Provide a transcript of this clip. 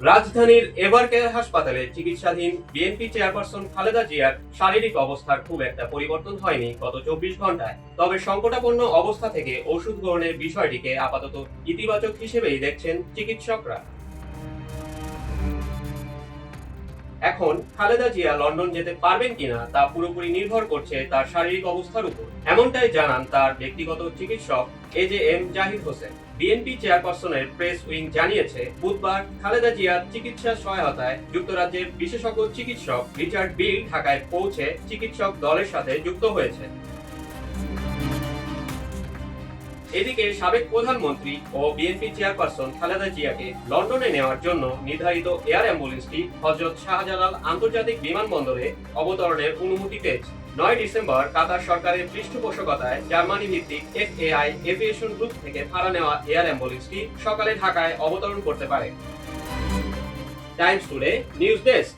রাজধানীর ever care হাসপাতালে চিকিৎসাধীন বিএনপি চেয়ারপারসন খালেদা জিয়ার শারীরিক অবস্থার খুব একটা পরিবর্তন হয়নি গত চব্বিশ ঘন্টায় তবে সংকটাপন্ন অবস্থা থেকে ওষুধ গ্রহণের বিষয়টিকে আপাতত ইতিবাচক হিসেবেই দেখছেন চিকিৎসকরা। এখন খালেদা জিয়া লন্ডন যেতে পারবেন কিনা তা পুরোপুরি নির্ভর করছে তার শারীরিক অবস্থার উপর। এমনটাই জানান তার ব্যক্তিগত চিকিৎসক A J M Zahid Hossain BNP চেয়ারপারসনের প্রেস উইং জানিয়েছে, বুধবার খালেদা জিয়ার চিকিৎসা সহায়তায় যুক্তরাজ্যের বিশেষজ্ঞ চিকিৎসক রিচার্ড বিল ঢাকায় পৌঁছে চিকিৎসক দলের সাথে যুক্ত হয়েছে এদিকে সাবেক প্রধানমন্ত্রী ও বিএনপি চেয়ারপারসন খালেদা জিয়াকে লন্ডনে নেওয়ার জন্য নির্ধারিত এয়ার অ্যাম্বুলেন্সটি হজরত শাহজালাল আন্তর্জাতিক বিমানবন্দরে অবতরণের অনুমতি পেয়েছে। নয় ডিসেম্বর কাতার সরকারের পৃষ্ঠপোষকতায় জার্মানি ভিত্তিক এফএআই এভিয়েশন গ্রুপ থেকে ভাড়া নেওয়া এয়ার অ্যাম্বুলেন্সটি সকালে ঢাকায় অবতরণ করতে পারে। Times Today News desk.